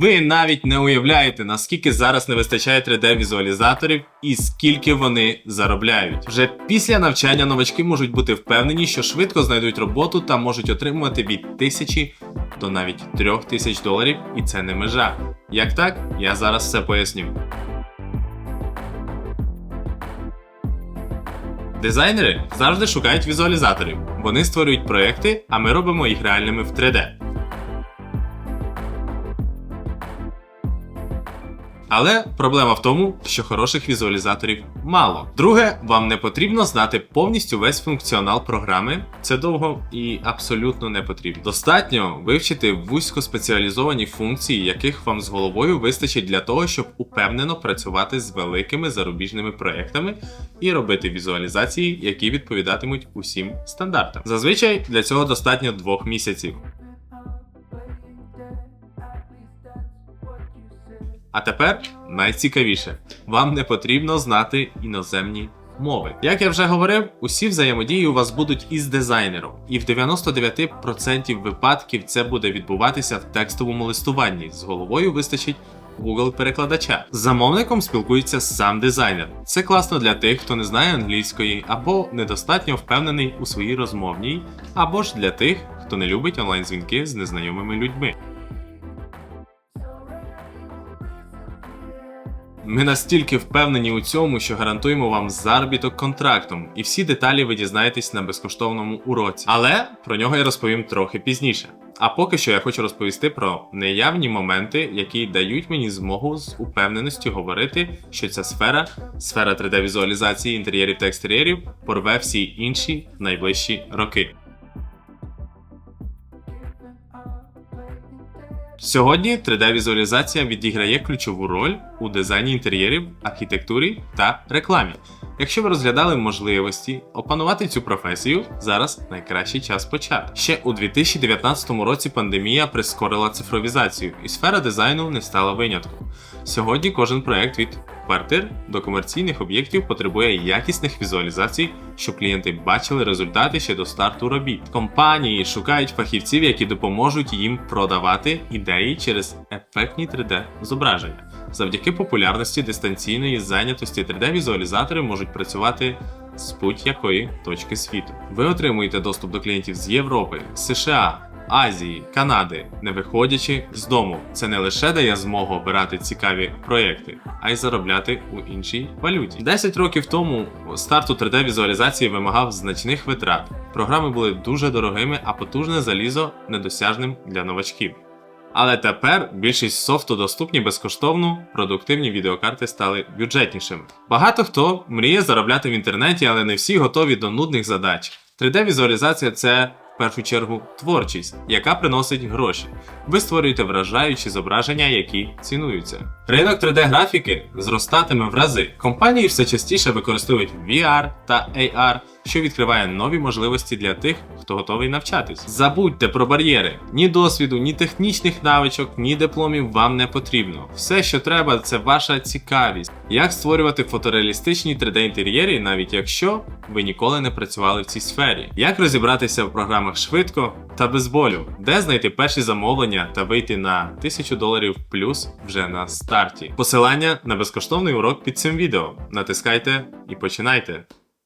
Ви навіть не уявляєте, наскільки зараз не вистачає 3D-візуалізаторів і скільки вони заробляють. Вже після навчання новачки можуть бути впевнені, що швидко знайдуть роботу та можуть отримувати від тисячі до навіть трьох тисяч доларів, і це не межа. Як так? Я зараз все поясню. Дизайнери завжди шукають візуалізаторів. Вони створюють проекти, а ми робимо їх реальними в 3D. Але проблема в тому, що хороших візуалізаторів мало. Друге, вам не потрібно знати повністю весь функціонал програми. Це довго і абсолютно не потрібно. Достатньо вивчити вузькоспеціалізовані функції, яких вам з головою вистачить для того, щоб упевнено працювати з великими зарубіжними проектами і робити візуалізації, які відповідатимуть усім стандартам. Зазвичай для цього достатньо двох місяців. А тепер найцікавіше: вам не потрібно знати іноземні мови. Як я вже говорив, усі взаємодії у вас будуть із дизайнером, і в 99% випадків це буде відбуватися в текстовому листуванні. З головою вистачить Google перекладача. З замовником спілкується сам дизайнер. Це класно для тих, хто не знає англійської, або недостатньо впевнений у своїй розмовній, або ж для тих, хто не любить онлайн-дзвінки з незнайомими людьми. Ми настільки впевнені у цьому, що гарантуємо вам заробіток контрактом, і всі деталі ви дізнаєтесь на безкоштовному уроці. Але про нього я розповім трохи пізніше. А поки що я хочу розповісти про неявні моменти, які дають мені змогу з упевненістю говорити, що ця сфера, сфера 3D-візуалізації інтер'єрів та екстер'єрів, порве всі інші найближчі роки. Сьогодні 3D-візуалізація відіграє ключову роль у дизайні інтер'єрів, архітектурі та рекламі. Якщо ви розглядали можливості опанувати цю професію, зараз найкращий час почати. Ще у 2019 році пандемія прискорила цифровізацію, і сфера дизайну не стала винятком. Сьогодні кожен проект від квартир до комерційних об'єктів потребує якісних візуалізацій, щоб клієнти бачили результати ще до старту робіт. Компанії шукають фахівців, які допоможуть їм продавати ідеї через ефектні 3D зображення. Завдяки популярності дистанційної зайнятості 3D-візуалізатори можуть працювати з будь-якої точки світу. Ви отримуєте доступ до клієнтів з Європи, США. Азії, Канади, не виходячи з дому, це не лише дає змогу обирати цікаві проєкти, а й заробляти у іншій валюті. 10 років тому старту 3D-візуалізації вимагав значних витрат. Програми були дуже дорогими, а потужне залізо недосяжним для новачків. Але тепер більшість софту доступні безкоштовно, продуктивні відеокарти стали бюджетнішими. Багато хто мріє заробляти в інтернеті, але не всі готові до нудних задач. 3D-візуалізація це в першу чергу творчість, яка приносить гроші. Ви створюєте вражаючі зображення, які цінуються. Ринок 3D-графіки зростатиме в рази. Компанії все частіше використовують VR та AR, що відкриває нові можливості для тих, хто готовий навчатись. Забудьте про бар'єри. Ні досвіду, ні технічних навичок, ні дипломів вам не потрібно. Все, що треба, це ваша цікавість. Як створювати фотореалістичні 3D-інтер'єри, навіть якщо ви ніколи не працювали в цій сфері. Як розібратися в програмах швидко та без болю, де знайти перші замовлення та вийти на 1000 доларів плюс вже на старті. Посилання на безкоштовний урок під цим відео. Натискайте і починайте.